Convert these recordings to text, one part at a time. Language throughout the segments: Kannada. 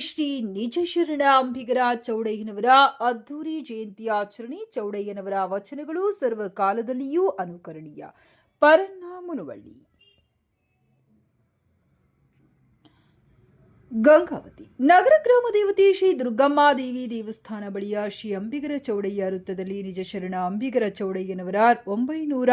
ಶ್ರೀ ನಿಜಶರಣ ಅಂಬಿಗರ ಚೌಡಯ್ಯನವರ ಅದ್ಧೂರಿ ಜಯಂತಿ ಆಚರಣೆ ಚೌಡಯ್ಯನವರ ವಚನಗಳು ಸರ್ವಕಾಲದಲ್ಲಿಯೂ ಅನುಕರಣೀಯ. ಪರನ್ನ ಮುನುವಳ್ಳಿ ಗಂಗಾವತಿ. ನಗರ ಗ್ರಾಮ ದೇವತೆ ಶ್ರೀ ದುರ್ಗಮ್ಮ ದೇವಿ ದೇವಸ್ಥಾನ ಬಳಿಯ ಶ್ರೀ ಅಂಬಿಗರ ಚೌಡಯ್ಯ ವೃತ್ತದಲ್ಲಿ ನಿಜಶರಣ ಅಂಬಿಗರ ಚೌಡಯ್ಯನವರ ಒಂಬೈನೂರ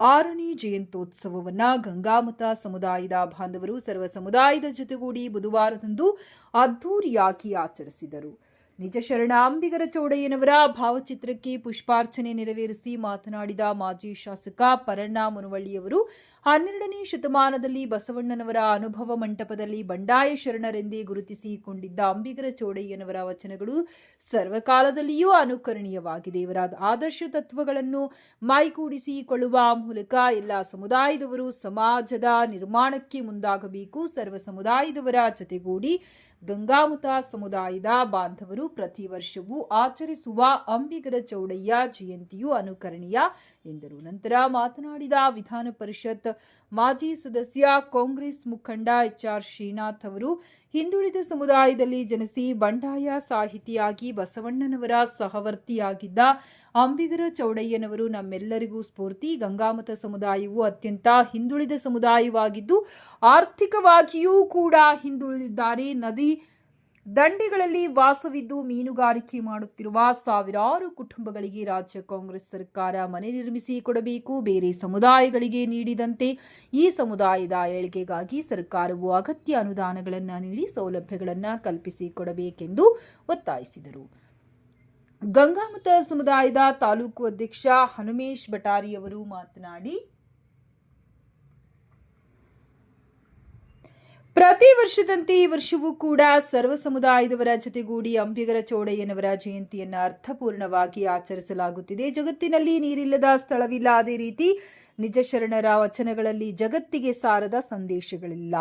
ಆರನೇ ಜಯಂತ್ಯೋತ್ಸವವನ್ನು ಗಂಗಾಮತ ಸಮುದಾಯದ ಬಾಂಧವರು ಸರ್ವ ಸಮುದಾಯದ ಜೊತೆಗೂಡಿ ಬುಧವಾರದಂದು ಅದ್ಧೂರಿಯಾಗಿ ಆಚರಿಸಿದರು. ನಿಜ ಶರಣಾಂಬಿಗರ ಚೌಡಯ್ಯನವರ ಭಾವಚಿತ್ರಕ್ಕೆ ಪುಷ್ಪಾರ್ಚನೆ ನೆರವೇರಿಸಿ ಮಾತನಾಡಿದ ಮಾಜಿ ಶಾಸಕ ಪರಣ್ಣ ಮುನವಳ್ಳಿಯವರು ಹನ್ನೆರಡನೇ ಶತಮಾನದಲ್ಲಿ ಬಸವಣ್ಣನವರ ಅನುಭವ ಮಂಟಪದಲ್ಲಿ ಬಂಡಾಯ ಶರಣರೆಂದೇ ಗುರುತಿಸಿಕೊಂಡಿದ್ದ ಅಂಬಿಗರ ಚೌಡಯ್ಯನವರ ವಚನಗಳು ಸರ್ವಕಾಲದಲ್ಲಿಯೂ ಅನುಕರಣೀಯವಾಗಿದೆ. ಇವರ ಆದರ್ಶ ತತ್ವಗಳನ್ನು ಮೈಗೂಡಿಸಿಕೊಳ್ಳುವ ಮೂಲಕ ಎಲ್ಲ ಸಮುದಾಯದವರು ಸಮಾಜದ ನಿರ್ಮಾಣಕ್ಕೆ ಮುಂದಾಗಬೇಕು. ಸರ್ವ ಸಮುದಾಯದವರ ಜೊತೆಗೂಡಿ ಗಂಗಾಮುತ ಸಮುದಾಯದ ಬಾಂಧವರು ಪ್ರತಿ ವರ್ಷವೂ ಆಚರಿಸುವ ಅಂಬಿಗರ ಚೌಡಯ್ಯ ಜಯಂತಿಯು ಅನುಕರಣೀಯ ಎಂದರು. ನಂತರ ಮಾತನಾಡಿದ ವಿಧಾನ ಪರಿಷತ್ ಮಾಜಿ ಸದಸ್ಯ ಕಾಂಗ್ರೆಸ್ ಮುಖಂಡ ಎಚ್ ಆರ್ ಶ್ರೀನಾಥ್ ಅವರು ಹಿಂದುಳಿದ ಸಮುದಾಯದಲ್ಲಿ ಜನಿಸಿ ಬಂಡಾಯ ಸಾಹಿತಿಯಾಗಿ ಬಸವಣ್ಣನವರ ಸಹವರ್ತಿಯಾಗಿದ್ದ ಅಂಬಿಗರ ಚೌಡಯ್ಯನವರು ನಮ್ಮೆಲ್ಲರಿಗೂ ಸ್ಫೂರ್ತಿ. ಗಂಗಾಮತ ಸಮುದಾಯವು ಅತ್ಯಂತ ಹಿಂದುಳಿದ ಸಮುದಾಯವಾಗಿದ್ದು, ಆರ್ಥಿಕವಾಗಿಯೂ ಕೂಡ ಹಿಂದುಳಿದಿದ್ದಾರೆ. ನದಿ ದಂಡೆಗಳಲ್ಲಿ ವಾಸವಿದ್ದು ಮೀನುಗಾರಿಕೆ ಮಾಡುತ್ತಿರುವ ಸಾವಿರಾರು ಕುಟುಂಬಗಳಿಗೆ ರಾಜ್ಯ ಕಾಂಗ್ರೆಸ್ ಸರ್ಕಾರ ಮನೆ ನಿರ್ಮಿಸಿ ಕೊಡಬೇಕು. ಬೇರೆ ಸಮುದಾಯಗಳಿಗೆ ನೀಡಿದಂತೆ ಈ ಸಮುದಾಯದ ಏಳಿಗೆಗಾಗಿ ಸರ್ಕಾರವು ಅಗತ್ಯ ಅನುದಾನಗಳನ್ನು ನೀಡಿ ಸೌಲಭ್ಯಗಳನ್ನು ಕಲ್ಪಿಸಿಕೊಡಬೇಕೆಂದು ಒತ್ತಾಯಿಸಿದರು. ಗಂಗಾಮತ ಸಮುದಾಯದ ತಾಲೂಕು ಅಧ್ಯಕ್ಷ ಹನುಮೇಶ್ ಬಟಾರಿಯವರು ಮಾತನಾಡಿ ಪ್ರತಿ ವರ್ಷದಂತೆ ಈ ವರ್ಷವೂ ಕೂಡ ಸರ್ವ ಸಮುದಾಯದವರ ಜೊತೆಗೂಡಿ ಅಂಬಿಗರ ಚೌಡಯ್ಯನವರ ಜಯಂತಿಯನ್ನು ಅರ್ಥಪೂರ್ಣವಾಗಿ ಆಚರಿಸಲಾಗುತ್ತಿದೆ. ಜಗತ್ತಿನಲ್ಲಿ ನೀರಿಲ್ಲದ ಸ್ಥಳವಿಲ್ಲ. ಅದೇ ರೀತಿ ನಿಜ ಶರಣರ ವಚನಗಳಲ್ಲಿ ಜಗತ್ತಿಗೆ ಸಾರದ ಸಂದೇಶಗಳಿಲ್ಲ.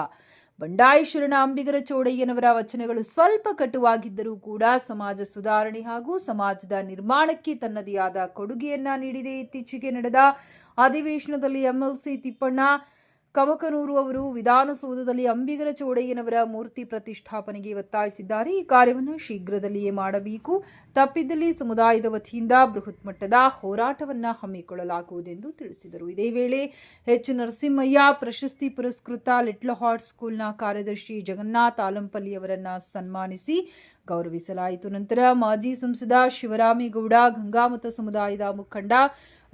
ಬಂಡಾಯ ಶರಣ ಅಂಬಿಗರ ಚೌಡಯ್ಯನವರ ವಚನಗಳು ಸ್ವಲ್ಪ ಕಟುವಾಗಿದ್ದರೂ ಕೂಡ ಸಮಾಜ ಸುಧಾರಣೆ ಹಾಗೂ ಸಮಾಜದ ನಿರ್ಮಾಣಕ್ಕೆ ತನ್ನದೇ ಆದ ಕೊಡುಗೆಯನ್ನ ನೀಡಿದೆ. ಇತ್ತೀಚೆಗೆ ನಡೆದ ಅಧಿವೇಶನದಲ್ಲಿ ಎಂಎಲ್ಸಿ ತಿಪ್ಪಣ್ಣ ಕಮಕನೂರು ಅವರು ವಿಧಾನಸೌಧದಲ್ಲಿ ಅಂಬಿಗರ ಚೌಡಯ್ಯನವರ ಮೂರ್ತಿ ಪ್ರತಿಷ್ಠಾಪನೆಗೆ ಒತ್ತಾಯಿಸಿದ್ದಾರೆ. ಈ ಕಾರ್ಯವನ್ನು ಶೀಘ್ರದಲ್ಲಿಯೇ ಮಾಡಬೇಕು. ತಪ್ಪಿದ್ದಲ್ಲಿ ಸಮುದಾಯದ ವತಿಯಿಂದ ಬೃಹತ್ ಮಟ್ಟದ ಹೋರಾಟವನ್ನು ಹಮ್ಮಿಕೊಳ್ಳಲಾಗುವುದೆಂದು ತಿಳಿಸಿದರು. ಇದೇ ವೇಳೆ ಎಚ್. ನರಸಿಂಹಯ್ಯ ಪ್ರಶಸ್ತಿ ಪುರಸ್ಕೃತ ಲಿಟ್ಲ ಹಾಟ್ ಸ್ಕೂಲ್ನ ಕಾರ್ಯದರ್ಶಿ ಜಗನ್ನಾಥ್ ಆಲಂಪಲ್ಲಿ ಅವರನ್ನು ಸನ್ಮಾನಿಸಿ ಗೌರವಿಸಲಾಯಿತು. ನಂತರ ಮಾಜಿ ಸಂಸದ ಶಿವರಾಮೇಗೌಡ, ಗಂಗಾಮತ ಸಮುದಾಯದ ಮುಖಂಡ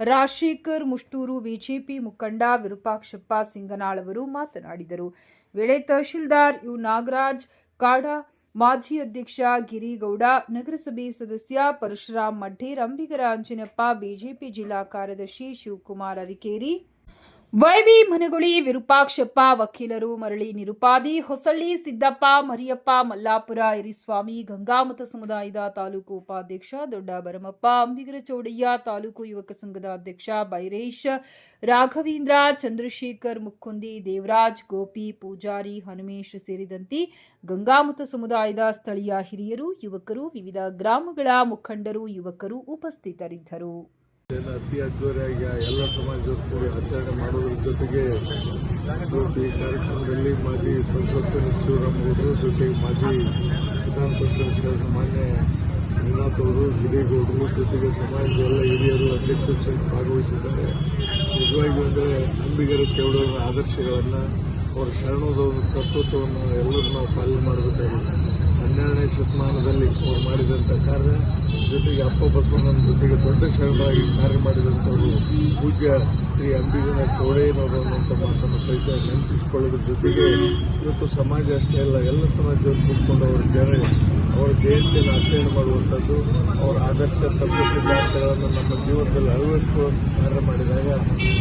ರಾಜಶೇಖರ್ ಮುಷ್ಟೂರು ಬಿಜೆಪಿ ಮುಖಂಡ ವಿರೂಪಾಕ್ಷಪ್ಪ ಸಿಂಗನಾಳ್ ಅವರು ಮಾತನಾಡಿದರು. ವೇಳೆ ತಹಶೀಲ್ದಾರ್ ಯು. ನಾಗರಾಜ್, ಕಾಡ ಮಾಜಿ ಅಧ್ಯಕ್ಷ ಗಿರಿಗೌಡ, ನಗರಸಭೆ ಸದಸ್ಯ ಪರಶುರಾಮ್ ಮಡ್ಡೇರ್ ಅಂಬಿಗರ ಅಂಜನಪ್ಪ, ಬಿಜೆಪಿ ಜಿಲ್ಲಾ ಕಾರ್ಯದರ್ಶಿ ಶಿವಕುಮಾರ್ ಅರಿಕೇರಿ ವೈವಿ ಮನಗುಳಿ ವಿರೂಪಾಕ್ಷಪ್ಪ ವಕೀಲರು ಮರಳಿ ನಿರುಪಾದಿ ಹೊಸಳ್ಳಿ ಸಿದ್ದಪ್ಪ ಮರಿಯಪ್ಪ ಮಲ್ಲಾಪುರ ಇರಿಸ್ವಾಮಿ ಗಂಗಾಮತ ಸಮುದಾಯದ ತಾಲೂಕು ಉಪಾಧ್ಯಕ್ಷ ದೊಡ್ಡ ಬರಮಪ್ಪ ಅಂಬಿಗರ ಚೌಡಯ್ಯ ತಾಲೂಕು ಯುವಕ ಸಂಘದ ಅಧ್ಯಕ್ಷ ಬೈರೇಶ್ ರಾಘವೇಂದ್ರ ಚಂದ್ರಶೇಖರ್ ಮುಕ್ಕುಂದಿ ದೇವರಾಜ್ ಗೋಪಿ ಪೂಜಾರಿ ಹನುಮೇಶ್ ಸೇರಿದಂತೆ ಗಂಗಾಮತ ಸಮುದಾಯದ ಸ್ಥಳೀಯ ಹಿರಿಯರು ಯುವಕರು ವಿವಿಧ ಗ್ರಾಮಗಳ ಮುಖಂಡರು ಯುವಕರು ಉಪಸ್ಥಿತರಿದ್ದರು ಅತಿ ಅದ್ದೂರಿಯಾಗಿ ಎಲ್ಲ ಸಮಾಜದವರು ಕೂಡಿ ಆಚರಣೆ ಮಾಡೋದ್ರ ಜೊತೆಗೆ ಈ ಕಾರ್ಯಕ್ರಮದಲ್ಲಿ ಮಾಜಿ ಸಂಸತ್ ಅವರು ಜೊತೆಗೆ ಮಾಜಿ ವಿಧಾನ ಸದಸ್ಯ ಮಾನ್ಯ ಶ್ರೀನಾಥ್ ಅವರು, ಗಿರಿಗೌಡರು ಜೊತೆಗೆ ಸಮಾಜದ ಎಲ್ಲ ಹಿರಿಯರು, ಅಧ್ಯಕ್ಷರು ಭಾಗವಹಿಸಿದ್ದಾರೆ. ನಿಜವಾಗಿ ಅಂದರೆ ಅಂಬಿಗರ ಚೌಡರ ಆದರ್ಶಗಳನ್ನು ಅವರ ಶರಣದ ಒಂದು ತತ್ವವನ್ನು ಎಲ್ಲರೂ ನಾವು ಪಾಲನೆ ಮಾಡಬೇಕಾಗಿದೆ. ಹನ್ನೆರಡನೇ ಶತಮಾನದಲ್ಲಿ ಅವರು ಮಾಡಿದಂಥ ಕಾರ್ಯ, ಜೊತೆಗೆ ಅಪ್ಪ ಬಸವಣ್ಣನ ಜೊತೆಗೆ ದೊಡ್ಡ ಶರಣರಾಗಿ ಕಾರ್ಯ ಮಾಡಿದಂಥವರು ಪೂಜ್ಯ ಶ್ರೀ ಅಂಬಿಗನ ಚೌಡಯ್ಯನವರು ಅನ್ನುವಂಥ ಮಾತನ್ನು ಸಹಿತ ನೆನಪಿಸಿಕೊಳ್ಳೋದ್ರ ಜೊತೆಗೆ ಇವತ್ತು ಸಮಾಜ ಅಷ್ಟೇ ಅಲ್ಲ, ಎಲ್ಲ ಸಮಾಜವನ್ನು ಕೂತ್ಕೊಂಡು ಅವರ ಜನ ಅವರ ಜಯಂತಿಯನ್ನು ಆಚರಣೆ ಮಾಡುವಂಥದ್ದು ಅವರ ಆದರ್ಶ ತತ್ವ ಸಿದ್ಧಾಂತಗಳನ್ನು ನಮ್ಮ ಜೀವನದಲ್ಲಿ ಅಳವಡಿಸುವಂತ ಕಾರ್ಯ ಮಾಡಿದಾಗ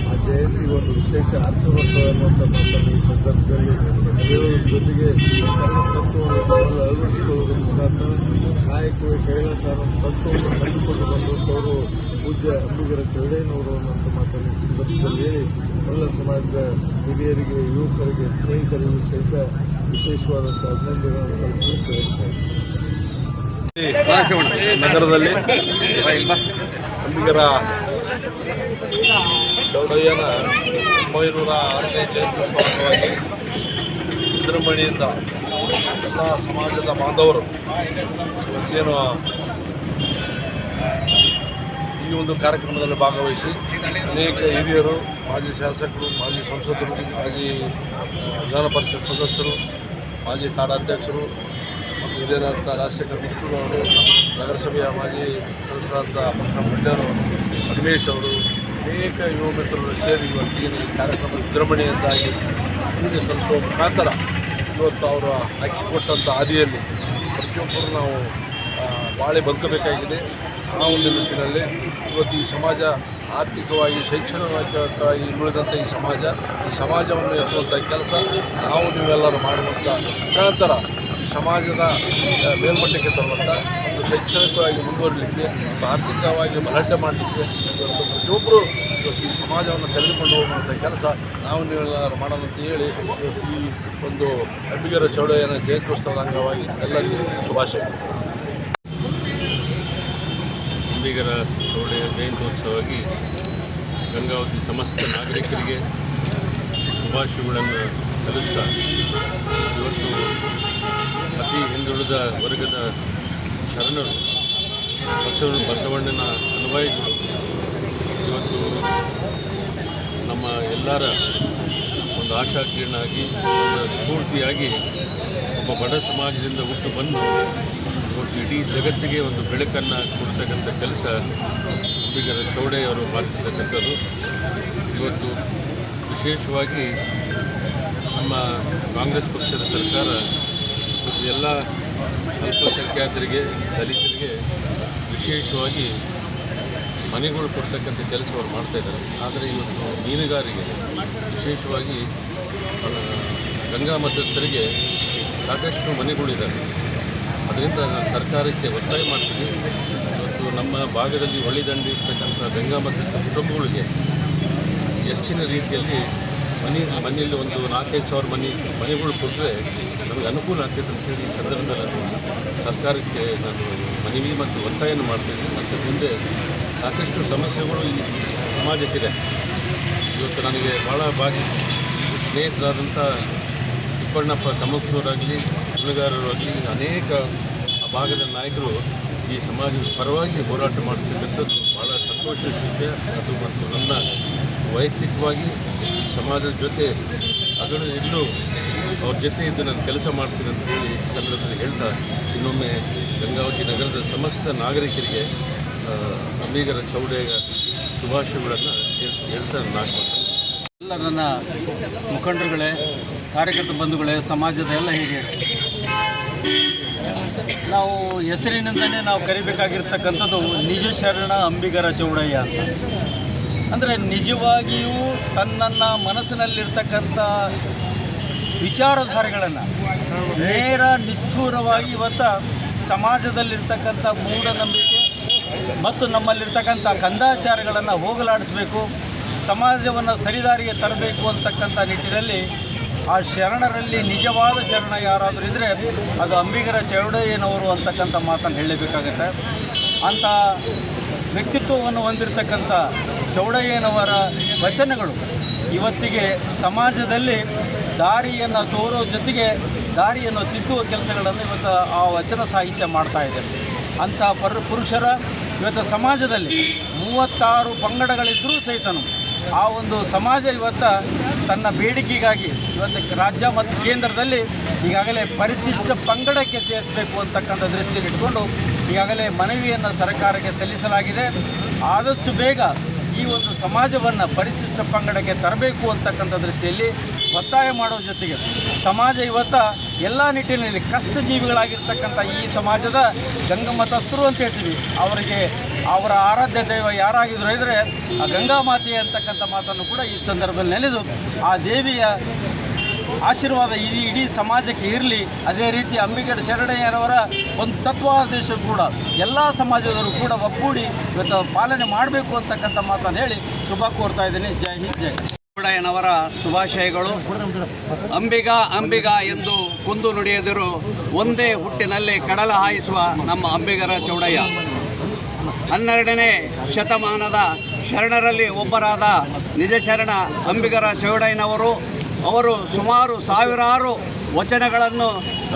ಆ ಜಯಂತಿ ಒಂದು ವಿಶೇಷ ಅರ್ಥವಂತ ಅನ್ನುವಂಥ ಮಾತನ್ನು ಈ ಸಂದರ್ಭದಲ್ಲಿ ಹೇಳುವುದರ ಜೊತೆಗೆ ತಮ್ಮ ತತ್ವವನ್ನು ಅಳವಡಿಸಿಕೊಳ್ಳುವುದರ ಮುಖಾಂತರ ಕಾಯಕವೇ ಕೈಲಾಸ ತತ್ವವನ್ನು ಕಂಡುಕೊಂಡು ಬಂದಂಥವರು ಪೂಜ್ಯ ಅಂಬಿಗರ ಚೌಡೇನವರು ಅನ್ನುವಂಥ ಮಾತನ್ನು ಸಂದರ್ಭದಲ್ಲಿ ಹೇಳಿ ಎಲ್ಲ ಸಮಾಜದ ಹಿರಿಯರಿಗೆ, ಯುವಕರಿಗೆ, ಸ್ನೇಹಿತರಿಗೂ ಸಹಿತ ವಿಶೇಷವಾದಂಥ ಅಭಿನಂದನೆಗಳನ್ನು ಸಲ್ಲಿಸಲು ಬಯಸ್ತೇನೆ ನಗರದಲ್ಲಿ ಅಂಬಿಗರ ಚೌಡಯ್ಯನ ಒಂಬೈನೂರ ಆರನೇ ಜಯಂತ್ಯುತ್ಸವ ಅಂಗವಾಗಿ ವಿಜೃಂಭಣೆಯಿಂದ ಎಲ್ಲ ಸಮಾಜದ ಬಾಂಧವರು ಇವತ್ತೇನು ಈ ಒಂದು ಕಾರ್ಯಕ್ರಮದಲ್ಲಿ ಭಾಗವಹಿಸಿ ಅನೇಕ ಹಿರಿಯರು, ಮಾಜಿ ಶಾಸಕರು, ಮಾಜಿ ಸಂಸದರು, ಮಾಜಿ ವಿಧಾನ ಪರಿಷತ್ ಸದಸ್ಯರು, ಮಾಜಿ ಕಾಡಾಧ್ಯಕ್ಷರು ಮತ್ತು ಹಿರಿಯರಾದಂಥ ಬಿಸ್ಟೂರು ಅವರು ನಗರಸಭೆಯ ಮಾಜಿ ಸದಸ್ಯರಾದಂಥ ಪಕ್ಷ ಮಂಡ್ಯರು ರಮೇಶ್ ಅವರು, ಅನೇಕ ಯುವ ಮಿತ್ರರು ಸೇರಿ ಇವತ್ತು ಈ ಕಾರ್ಯಕ್ರಮ ವಿಜೃಂಭಣೆಯಿಂದಾಗಿ ಪೂಜೆ ಸಲ್ಲಿಸುವ ಮುಖಾಂತರ ಇವತ್ತು ಅವರು ಹಾಕಿಕೊಟ್ಟಂಥ ಹಾದಿಯಲ್ಲಿ ಪ್ರತಿಯೊಬ್ಬರು ನಾವು ಬಾಳೆ ಬದುಕಬೇಕಾಗಿದೆ. ಆ ಒಂದು ನಿಟ್ಟಿನಲ್ಲಿ ಇವತ್ತು ಈ ಸಮಾಜ ಆರ್ಥಿಕವಾಗಿ, ಶೈಕ್ಷಣಿಕವಾಗಿ ಉಳಿದಂಥ ಈ ಸಮಾಜ, ಈ ಸಮಾಜವನ್ನು ಎತ್ತುವಂಥ ಕೆಲಸ ನಾವು ನೀವೆಲ್ಲರೂ ಮಾಡುವಂಥ ಮುಖಾಂತರ ಸಮಾಜದ ಮೇಲ್ಮಟ್ಟಕ್ಕೆ ತರುವಂಥ ಒಂದು ಶೈಕ್ಷಣಿಕವಾಗಿ ಮುಂದುವರಲಿಕ್ಕೆ ಮತ್ತು ಆರ್ಥಿಕವಾಗಿ ಬಲಾಢ್ಯ ಮಾಡಲಿಕ್ಕೆ ಪ್ರತಿಯೊಬ್ಬರು ಈ ಸಮಾಜವನ್ನು ತೆಗೆದುಕೊಂಡು ಹೋಗುವಂಥ ಕೆಲಸ ನಾವು ನೀವೆಲ್ಲರೂ ಮಾಡೋಣ ಹೇಳಿ ಈ ಒಂದು ಅಂಬಿಗರ ಚೌಡಯ್ಯನ ಜಯಂತ್ಯೋತ್ಸವದ ಅಂಗವಾಗಿ ಎಲ್ಲರಿಗೂ ಶುಭಾಶಯಗಳು ಅಂಬಿಗರ ಚೌಡೆಯ ಜಯಂತ್ಯೋತ್ಸವವಾಗಿ ಗಂಗಾವತಿ ಸಮಸ್ತ ನಾಗರಿಕರಿಗೆ ಶುಭಾಶಯಗಳನ್ನು ಸಲ್ಲಿಸ್ತಾ ಇವತ್ತು ಅತಿ ಹಿಂದುಳಿದ ವರ್ಗದ ಶರಣರು ಬಸವ ಬಸವಣ್ಣನ ಅನ್ವಯಿಗಳು ಇವತ್ತು ನಮ್ಮ ಎಲ್ಲರ ಒಂದು ಆಶಾಕಿರಣಾಗಿ ಒಂದು ಸ್ಫೂರ್ತಿಯಾಗಿ ಒಬ್ಬ ಬಡ ಸಮಾಜದಿಂದ ಹುಟ್ಟು ಬಂದು ಇವತ್ತು ಇಡೀ ಜಗತ್ತಿಗೆ ಒಂದು ಬೆಳಕನ್ನು ಕೊಡ್ತಕ್ಕಂಥ ಕೆಲಸ ಅಂಬಿಗರ ಚೌಡೆಯವರು ಮಾಡ್ತಿರ್ತಕ್ಕಂಥದ್ದು ಇವತ್ತು ವಿಶೇಷವಾಗಿ ನಮ್ಮ ಕಾಂಗ್ರೆಸ್ ಪಕ್ಷದ ಸರ್ಕಾರ ಎಲ್ಲ ಅಲ್ಪಸಂಖ್ಯಾತರಿಗೆ, ದಲಿತರಿಗೆ ವಿಶೇಷವಾಗಿ ಮನೆಗಳು ಕೊಡ್ತಕ್ಕಂಥ ಕೆಲಸ ಅವ್ರು ಮಾಡ್ತಾಯಿದ್ದಾರೆ ಆದರೆ ಇವತ್ತು ಮೀನುಗಾರಿಗೆ ವಿಶೇಷವಾಗಿ ಗಂಗಾ ಮಧ್ಯಸ್ಥರಿಗೆ ಸಾಕಷ್ಟು ಮನೆಗಳಿದ್ದಾವೆ. ಅದರಿಂದ ನಾನು ಸರ್ಕಾರಕ್ಕೆ ಒತ್ತಾಯ ಮಾಡ್ತೀನಿ. ಇವತ್ತು ನಮ್ಮ ಭಾಗದಲ್ಲಿ ಹೊಳಿದಂಡಿ ಇರ್ತಕ್ಕಂಥ ಗಂಗಾ ಮಧ್ಯಸ್ಥ ಕುಟುಂಬಗಳಿಗೆ ಹೆಚ್ಚಿನ ರೀತಿಯಲ್ಲಿ ಮನೆ, ಮನೆಯಲ್ಲಿ ಒಂದು ನಾಲ್ಕೈದು ಸಾವಿರ ಮನೆ, ಮನೆಗಳು ಕೊಟ್ಟರೆ ನಮಗೆ ಅನುಕೂಲ ಆಗ್ತೈತೆ ಅಂತೇಳಿ ಈ ಸಂದರ್ಭದಲ್ಲಿ ಸರ್ಕಾರಕ್ಕೆ ನಾನು ಮನವಿ ಮತ್ತು ಒತ್ತಾಯವನ್ನು ಮಾಡ್ತೀನಿ ಮತ್ತು ಮುಂದೆ ಸಾಕಷ್ಟು ಸಮಸ್ಯೆಗಳು ಈ ಸಮಾಜಕ್ಕಿದೆ. ಇವತ್ತು ನನಗೆ ಭಾಳ ಬಾಗಿ ಸ್ನೇಹಿತರಾದಂಥ ತಿಪ್ಪಣ್ಣಪ್ಪ ತಮಕ್ನೂರಾಗಲಿ ಹುಣಗಾರರಾಗಲಿ ಅನೇಕ ಭಾಗದ ನಾಯಕರು ಈ ಸಮಾಜದ ಪರವಾಗಿ ಹೋರಾಟ ಮಾಡ್ತಕ್ಕಂಥದ್ದು ಭಾಳ ಸಂತೋಷದ ವಿಷಯ. ಅದು ಮತ್ತು ನನ್ನ ವೈಯಕ್ತಿಕವಾಗಿ ಸಮಾಜದ ಜೊತೆ ಅದನ್ನು ಎಲ್ಲೂ ಅವ್ರ ಜೊತೆ ಇದ್ದು ನಾನು ಕೆಲಸ ಮಾಡ್ತೀನಿ ಅಂತ ಹೇಳಿ ಸಂದರ್ಭದಲ್ಲಿ ಹೇಳ್ತಾ ಇನ್ನೊಮ್ಮೆ ಗಂಗಾವತಿ ನಗರದ ಸಮಸ್ತ ನಾಗರಿಕರಿಗೆ ಅಂಬಿಗರ ಚೌಡೆಯ ಶುಭಾಶಯಗಳನ್ನು ಹೇಳ್ತಾ ನಾನು ಎಲ್ಲ ನನ್ನ ಮುಖಂಡರುಗಳೇ, ಕಾರ್ಯಕರ್ತ ಬಂಧುಗಳೇ, ಸಮಾಜದ ಎಲ್ಲ ಹೀಗೆ. ನಾವು ಹೆಸರಿನಿಂದಲೇ ನಾವು ಕರಿಬೇಕಾಗಿರ್ತಕ್ಕಂಥದ್ದು ನಿಜ ಶರಣ ಅಂಬಿಗರ ಚೌಡಯ್ಯ ಅಂತ. ಅಂದರೆ ನಿಜವಾಗಿಯೂ ತನ್ನನ್ನು ಮನಸ್ಸಿನಲ್ಲಿರ್ತಕ್ಕಂಥ ವಿಚಾರಧಾರೆಗಳನ್ನು ನೇರ ನಿಷ್ಠೂರವಾಗಿ ಇವತ್ತ ಸಮಾಜದಲ್ಲಿರ್ತಕ್ಕಂಥ ಮೂಢನಂಬಿಕೆ ಮತ್ತು ನಮ್ಮಲ್ಲಿರ್ತಕ್ಕಂಥ ಕಂದಾಚಾರಗಳನ್ನು ಹೋಗಲಾಡಿಸಬೇಕು, ಸಮಾಜವನ್ನು ಸರಿದಾರಿಗೆ ತರಬೇಕು ಅಂತಕ್ಕಂಥ ನಿಟ್ಟಿನಲ್ಲಿ ಆ ಶರಣರಲ್ಲಿ ನಿಜವಾದ ಶರಣ ಯಾರಾದರೂ ಇದ್ದರೆ ಅದು ಅಂಬಿಗರ ಚೌಡಯ್ಯನವರು ಅಂತಕ್ಕಂಥ ಮಾತನ್ನು ಹೇಳಬೇಕಾಗತ್ತೆ. ಅಂಥ ವ್ಯಕ್ತಿತ್ವವನ್ನು ಹೊಂದಿರತಕ್ಕಂಥ ಚೌಡಯ್ಯನವರ ವಚನಗಳು ಇವತ್ತಿಗೆ ಸಮಾಜದಲ್ಲಿ ದಾರಿಯನ್ನು ತೋರೋ ಜೊತೆಗೆ ದಾರಿಯನ್ನು ತಿದ್ದುವ ಕೆಲಸಗಳನ್ನು ಇವತ್ತು ಆ ವಚನ ಸಾಹಿತ್ಯ ಮಾಡ್ತಾ ಇದೆ. ಅಂಥ ಪರ ಪುರುಷರ ಇವತ್ತು ಸಮಾಜದಲ್ಲಿ ಮೂವತ್ತಾರು ಪಂಗಡಗಳಿದ್ದರೂ ಸಹಿತನು ಆ ಒಂದು ಸಮಾಜ ಇವತ್ತು ತನ್ನ ಬೇಡಿಕೆಗಾಗಿ ಇವತ್ತು ರಾಜ್ಯ ಮತ್ತು ಕೇಂದ್ರದಲ್ಲಿ ಈಗಾಗಲೇ ಪರಿಶಿಷ್ಟ ಪಂಗಡಕ್ಕೆ ಸೇರಿಸಬೇಕು ಅಂತಕ್ಕಂಥ ದೃಷ್ಟಿಯಲ್ಲಿ ಇಟ್ಕೊಂಡು ಈಗಾಗಲೇ ಮನವಿಯನ್ನು ಸರ್ಕಾರಕ್ಕೆ ಸಲ್ಲಿಸಲಾಗಿದೆ. ಆದಷ್ಟು ಬೇಗ ಈ ಒಂದು ಸಮಾಜವನ್ನು ಪರಿಶಿಷ್ಟ ಪಂಗಡಕ್ಕೆ ತರಬೇಕು ಅಂತಕ್ಕಂಥ ದೃಷ್ಟಿಯಲ್ಲಿ ಒತ್ತಾಯ ಮಾಡೋ ಜೊತೆಗೆ ಸಮಾಜ ಇವತ್ತ ಎಲ್ಲ ನಿಟ್ಟಿನಲ್ಲಿ ಕಷ್ಟಜೀವಿಗಳಾಗಿರ್ತಕ್ಕಂಥ ಈ ಸಮಾಜದ ಗಂಗಮತಸ್ಥರು ಅಂತ ಹೇಳ್ತೀವಿ. ಅವರಿಗೆ ಅವರ ಆರಾಧ್ಯ ದೈವ ಯಾರಾಗಿದ್ರು ಇದ್ದರೆ ಆ ಗಂಗಾ ಮಾತೆ ಅಂತಕ್ಕಂಥ ಮಾತನ್ನು ಕೂಡ ಈ ಸಂದರ್ಭದಲ್ಲಿ ನೆನೆದು ಆ ದೇವಿಯ ಆಶೀರ್ವಾದ ಇಡೀ ಇಡೀ ಸಮಾಜಕ್ಕೆ ಇರಲಿ. ಅದೇ ರೀತಿ ಅಂಬಿಗಡ ಶರಣಯ್ಯನವರ ಒಂದು ತತ್ವಾದೇಶ ಕೂಡ ಎಲ್ಲ ಸಮಾಜದವರು ಕೂಡ ಒಗ್ಗೂಡಿ ಇವತ್ತು ಪಾಲನೆ ಮಾಡಬೇಕು ಅಂತಕ್ಕಂಥ ಮಾತನ್ನು ಹೇಳಿ ಶುಭ ಕೋರ್ತಾ ಇದ್ದೀನಿ. ಜೈ ಹಿಂದ್, ಜೈ ಚೌಡಯ್ಯನವರ ಶುಭಾಶಯಗಳು. ಅಂಬಿಗ ಅಂಬಿಗ ಎಂದು ಕುಂದು ನುಡಿಯದಿರು ಒಂದೇ ಹುಟ್ಟಿನಲ್ಲಿ ಕಡಲ ಹಾಯಿಸುವ ನಮ್ಮ ಅಂಬಿಗರ ಚೌಡಯ್ಯ. ಹನ್ನೆರಡನೇ ಶತಮಾನದ ಶರಣರಲ್ಲಿ ಒಬ್ಬರಾದ ನಿಜ ಶರಣ ಅಂಬಿಗರ ಚೌಡಯ್ಯನವರು, ಅವರು ಸುಮಾರು ಸಾವಿರಾರು ವಚನಗಳನ್ನು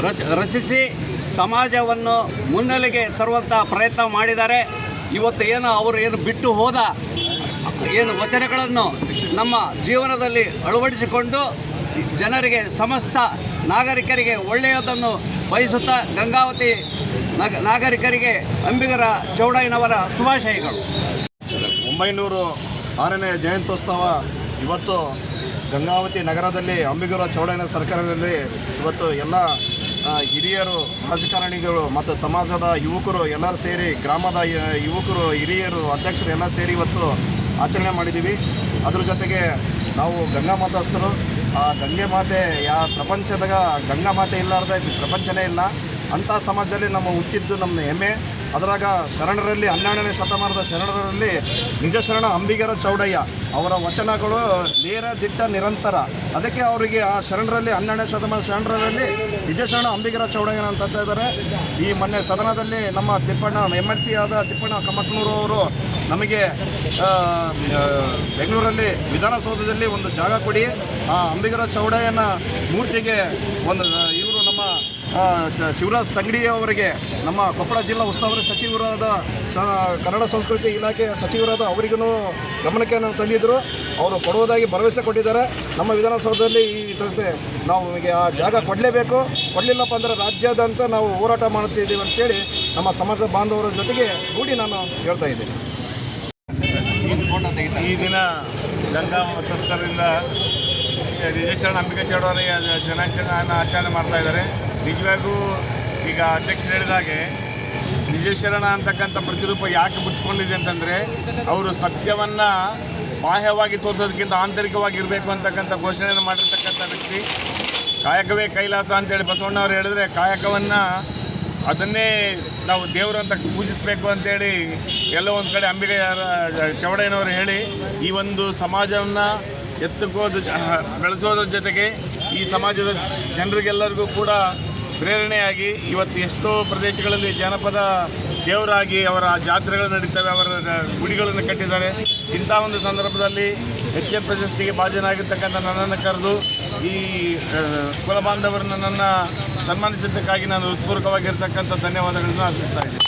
ರಚ, ರಚಿಸಿ ಸಮಾಜವನ್ನು ಮುನ್ನೆಲೆಗೆ ತರುವಂಥ ಪ್ರಯತ್ನ ಮಾಡಿದ್ದಾರೆ. ಇವತ್ತು ಏನು ಅವರು ಏನು ಬಿಟ್ಟು ಹೋದ ಏನು ವಚನಗಳನ್ನು ನಮ್ಮ ಜೀವನದಲ್ಲಿ ಅಳವಡಿಸಿಕೊಂಡು ಜನರಿಗೆ ಸಮಸ್ತ ನಾಗರಿಕರಿಗೆ ಒಳ್ಳೆಯದನ್ನು ಬಯಸುತ್ತಾ ಗಂಗಾವತಿ ನಗ ನಾಗರಿಕರಿಗೆ ಅಂಬಿಗರ ಚೌಡಯ್ಯನವರ ಶುಭಾಶಯಗಳು. ಒಂಬೈನೂರು ಆರನೇ ಜಯಂತ್ಯೋತ್ಸವ ಇವತ್ತು ಗಂಗಾವತಿ ನಗರದಲ್ಲಿ ಅಂಬಿಗರ ಚೌಡಯ್ಯನ ಸರ್ಕಾರದಲ್ಲಿ ಇವತ್ತು ಎಲ್ಲ ಹಿರಿಯರು, ರಾಜಕಾರಣಿಗಳು ಮತ್ತು ಸಮಾಜದ ಯುವಕರು ಎಲ್ಲರೂ ಸೇರಿ, ಗ್ರಾಮದ ಯುವಕರು, ಹಿರಿಯರು, ಅಧ್ಯಕ್ಷರು ಎಲ್ಲ ಸೇರಿ ಇವತ್ತು ಆಚರಣೆ ಮಾಡಿದ್ದೀವಿ. ಅದ್ರ ಜೊತೆಗೆ ನಾವು ಗಂಗಾ ಮಾತಾಸ್ತರು ಆ ಗಂಗೆ ಮಾತೆ ಯಾ ಪ್ರಪಂಚದಾಗ ಗಂಗಾ ಮಾತೆ ಇಲ್ಲಾರ್ದ ಪ್ರಪಂಚನೇ ಇಲ್ಲ. ಅಂಥ ಸಮಾಜದಲ್ಲಿ ನಮ್ಮ ಹುಟ್ಟಿದ್ದು ನಮ್ಮ ಹೆಮ್ಮೆ. ಅದರಾಗ ಶರಣರಲ್ಲಿ, ಹನ್ನೆರಡನೇ ಶತಮಾನದ ಶರಣರಲ್ಲಿ ನಿಜ ಶರಣ ಅಂಬಿಗರ ಚೌಡಯ್ಯ ಅವರ ವಚನಗಳು ನೇರ, ದಿಟ್ಟ, ನಿರಂತರ. ಅದಕ್ಕೆ ಅವರಿಗೆ ಆ ಶರಣರಲ್ಲಿ, ಹನ್ನೆರಡನೇ ಶತಮಾನ ಶರಣರಲ್ಲಿ ನಿಜ ಶರಣ ಅಂಬಿಗರ ಚೌಡಯ್ಯನ ಅಂತ ಇದ್ದಾರೆ. ಈ ಮೊನ್ನೆ ಸದನದಲ್ಲಿ ನಮ್ಮ ತಿಪ್ಪಣ್ಣ ಎಂ ಎಲ್ ಸಿ ಆದ ತಿಪ್ಪಣ್ಣ ಕಮಕ್ನೂರು ಅವರು ನಮಗೆ ಬೆಂಗಳೂರಲ್ಲಿ ವಿಧಾನಸೌಧದಲ್ಲಿ ಒಂದು ಜಾಗ ಕೊಡಿ. ಆ ಅಂಬಿಗರ ಚೌಡಯ್ಯನ ಮೂರ್ತಿಗೆ ಒಂದು ಶಿವರಾಜ್ ತಂಗಡಿ ಅವರಿಗೆ ನಮ್ಮ ಕೊಪ್ಪಳ ಜಿಲ್ಲಾ ಉಸ್ತುವಾರಿ ಸಚಿವರಾದ ಸ, ಕನ್ನಡ ಸಂಸ್ಕೃತಿ ಇಲಾಖೆ ಸಚಿವರಾದ ಅವರಿಗೂ ಗಮನಕ್ಕೆ ನಾವು ತಂದಿದ್ದರು. ಅವರು ಕೊಡುವುದಾಗಿ ಭರವಸೆ ಕೊಟ್ಟಿದ್ದಾರೆ. ನಮ್ಮ ವಿಧಾನಸೌಧದಲ್ಲಿ ಈ ಜೊತೆ ನಾವು ನಮಗೆ ಆ ಜಾಗ ಕೊಡಲೇಬೇಕು. ಕೊಡಲಿಲ್ಲಪ್ಪ ಅಂದರೆ ರಾಜ್ಯಾದ್ಯಂತ ನಾವು ಹೋರಾಟ ಮಾಡುತ್ತಿದ್ದೀವಿ ಅಂತೇಳಿ ನಮ್ಮ ಸಮಾಜ ಬಾಂಧವರ ಜೊತೆಗೆ ಕೂಡಿ ನಾನು ಹೇಳ್ತಾ ಇದ್ದೀನಿ. ಈ ದಿನ ಗಂಗಾ ಮತಸ್ಥರಿಂದ ರಿಜಿಸ್ಟ್ರೇಷನ್ ಅಂಬಿಕೆ ಚಳವಳಿಯ ದಿನಾಚರಣೆಯನ್ನು ಆಚರಣೆ ಮಾಡ್ತಾ ಇದ್ದಾರೆ. ನಿಜವಾಗೂ ಈಗ ಅಧ್ಯಕ್ಷರು ಹೇಳಿದ ಹಾಗೆ ನಿಜಶರಣ ಅಂತಕ್ಕಂಥ ಪ್ರತಿರೂಪ ಯಾಕೆ ಬಿಟ್ಕೊಂಡಿದೆ ಅಂತಂದರೆ ಅವರು ಸತ್ಯವನ್ನು ಬಾಹ್ಯವಾಗಿ ತೋರಿಸೋದಕ್ಕಿಂತ ಆಂತರಿಕವಾಗಿ ಇರಬೇಕು ಅಂತಕ್ಕಂಥ ಘೋಷಣೆಯನ್ನು ಮಾಡಿರ್ತಕ್ಕಂಥ ವ್ಯಕ್ತಿ. ಕಾಯಕವೇ ಕೈಲಾಸ ಅಂತೇಳಿ ಬಸವಣ್ಣವ್ರು ಹೇಳಿದ್ರೆ ಕಾಯಕವನ್ನು ಅದನ್ನೇ ನಾವು ದೇವರು ಅಂತ ಪೂಜಿಸಬೇಕು ಅಂತೇಳಿ ಎಲ್ಲೋ ಒಂದು ಕಡೆ ಅಂಬಿಗೆ ಚೌಡಯ್ಯನವರು ಹೇಳಿ ಈ ಒಂದು ಸಮಾಜವನ್ನು ಎತ್ತುಕೋದು ಬೆಳೆಸೋದ್ರ ಜೊತೆಗೆ ಈ ಸಮಾಜದ ಜನರಿಗೆಲ್ಲರಿಗೂ ಕೂಡ ಪ್ರೇರಣೆಯಾಗಿ ಇವತ್ತು ಎಷ್ಟೋ ಪ್ರದೇಶಗಳಲ್ಲಿ ಜನಪದ ದೇವರಾಗಿ ಅವರ ಜಾತ್ರೆಗಳು ನಡೀತವೆ, ಅವರ ಗುಡಿಗಳನ್ನು ಕಟ್ಟಿದ್ದಾರೆ. ಇಂಥ ಒಂದು ಸಂದರ್ಭದಲ್ಲಿ ಎಂ ಪ್ರಶಸ್ತಿಗೆ ಭಾಜನಾಗಿರ್ತಕ್ಕಂಥ ನನ್ನನ್ನು ಕರೆದು ಈ ಕುಲ ಬಾಂಧವರನ್ನು ನನ್ನ ಸನ್ಮಾನಿಸಿದ್ದಕ್ಕಾಗಿ ನಾನು ಹೃತ್ಪೂರ್ವಕವಾಗಿರ್ತಕ್ಕಂಥ ಧನ್ಯವಾದಗಳನ್ನು ಅರ್ಪಿಸ್ತಾ ಇದ್ದೀನಿ.